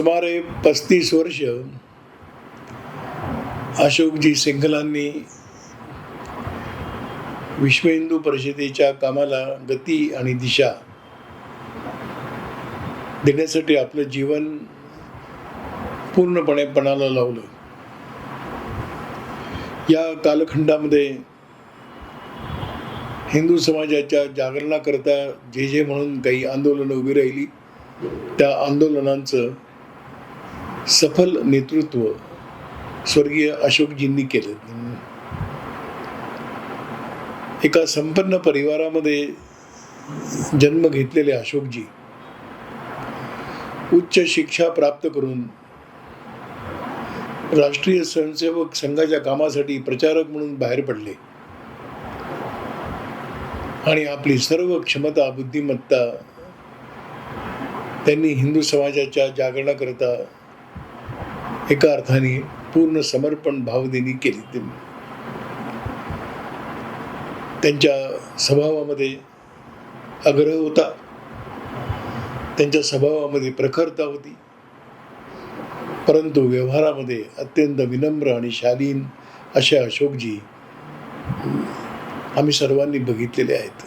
सुमारे पस्तीस वर्ष अशोकजी सिंघलांनी विश्व हिंदू परिषदेच्या कामाला गती आणि दिशा देण्यासाठी आपलं जीवन पूर्णपणे पणाला लावलं. या कालखंडामध्ये हिंदू समाजाच्या जागरणाकरता जे जे म्हणून काही आंदोलनं उभी राहिली त्या आंदोलनांचं सफल नेतृत्व स्वर्गीय अशोकजींनी केलं. एका संपन्न परिवारामध्ये जन्म घेतलेले अशोकजी उच्च शिक्षा प्राप्त करून राष्ट्रीय स्वयंसेवक संघाच्या कामासाठी प्रचारक म्हणून बाहेर पडले. आणि आपली सर्व क्षमता बुद्धिमत्ता त्यांनी हिंदू समाजाच्या जागरणाकरता एका अर्थाने पूर्ण समर्पण भावनेने केली त्यांनी त्यांच्या स्वभावामध्ये आग्रह होता. त्यांच्या स्वभावामध्ये प्रखरता होती. परंतु व्यवहारामध्ये अत्यंत विनम्र आणि शालीन असे अशोकजी आम्ही सर्वांनी बघितलेले आहेत.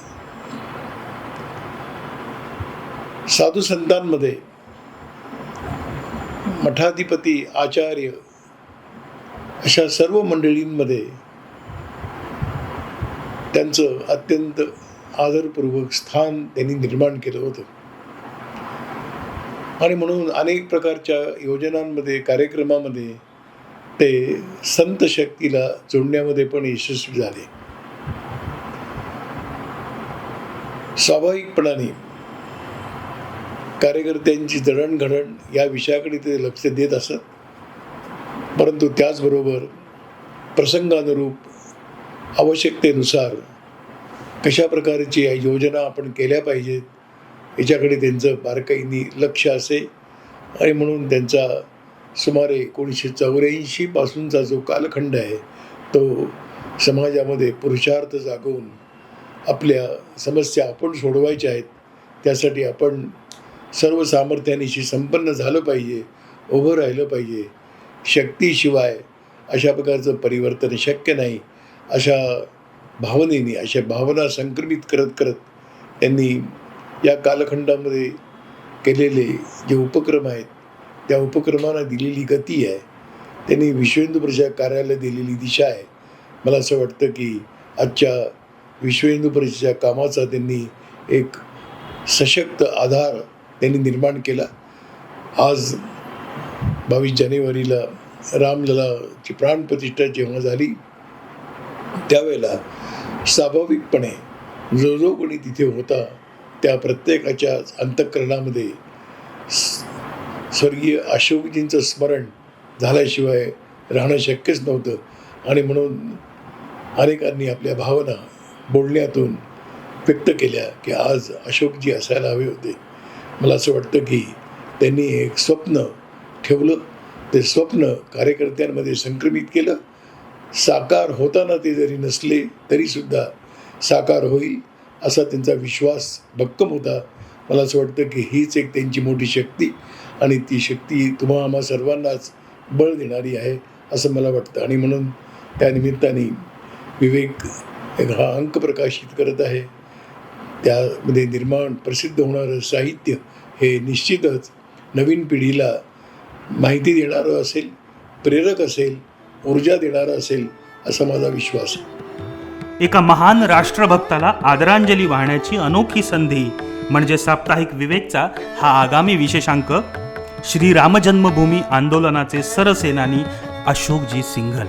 साधू संतांमध्ये मठाधिपती आचार्य अशा सर्व मंडळींमध्ये त्यांचं अत्यंत आदरपूर्वक स्थान त्यांनी निर्माण केलं होतं. आणि म्हणून अनेक प्रकारच्या योजनांमध्ये कार्यक्रमामध्ये ते संत शक्तीला जोडण्यामध्ये पण यशस्वी झाले. स्वाभाविकपणाने कार्यकर्त्यांची जडणघडण या विषयाकडे ते लक्ष देत असत. परंतु त्याचबरोबर प्रसंगानुरूप आवश्यकतेनुसार कशा प्रकारची या योजना आपण केल्या पाहिजेत याच्याकडे त्यांचं बारकाईनी लक्ष असे आणि म्हणून त्यांचा सुमारे एकोणीसशे चौऱ्याऐंशीपासूनचा जो कालखंड आहे तो समाजामध्ये पुरुषार्थ जागवून आपल्या समस्या आपण सोडवायच्या आहेत त्यासाठी आपण सर्व सामर्थ्यानिशी संपन्न झालं पाहिजे उभं राहिलं पाहिजे. शक्तीशिवाय अशा प्रकारचं परिवर्तन शक्य नाही अशा भावनेने अशा भावना संक्रमित करत करत त्यांनी या कालखंडामध्ये केलेले जे उपक्रम आहेत त्या उपक्रमांना दिलेली गती आहे. त्यांनी विश्वहिंदू परिषद कार्यालय दिलेली दिशा आहे. मला असं वाटतं की आजच्या विश्वहिंदू परिषदेच्या कामाचा त्यांनी एक सशक्त आधार त्यांनी निर्माण केला. आज बावीस जानेवारीला रामललाची प्राणप्रतिष्ठा जेव्हा झाली त्यावेळेला स्वाभाविकपणे जो जो कोणी तिथे होता त्या प्रत्येकाच्या अंतःकरणामध्ये स्वर्गीय अशोकजींचं स्मरण झाल्याशिवाय राहणं शक्यच नव्हतं. आणि म्हणून अनेकांनी आपल्या भावना बोलण्यातून व्यक्त केल्या की आज अशोकजी असायला हवे होते. मला असं वाटतं की त्यांनी एक स्वप्न ठेवलं. ते स्वप्न कार्यकर्त्यांमध्ये संक्रमित केलं. साकार होताना ते जरी नसले तरीसुद्धा साकार होईल असा त्यांचा विश्वास भक्कम होता. मला असं वाटतं की हीच एक त्यांची मोठी शक्ती आणि ती शक्ती तुम्हा आम्हा सर्वांनाच बळ देणारी आहे असं मला वाटतं. आणि म्हणून त्यानिमित्ताने विवेक हा अंक प्रकाशित करत आहे. त्यामध्ये निर्माण प्रसिद्ध होणारं साहित्य हे निश्चितच नवीन पिढीला माहिती देणारं असेल प्रेरक असेल ऊर्जा देणारं असेल असा माझा विश्वास आहे. एका महान राष्ट्रभक्ताला आदरांजली वाहण्याची अनोखी संधी म्हणजे साप्ताहिक विवेकचा हा आगामी विशेषांक श्री रामजन्मभूमी आंदोलनाचे सरसेनानी अशोकजी सिंघल.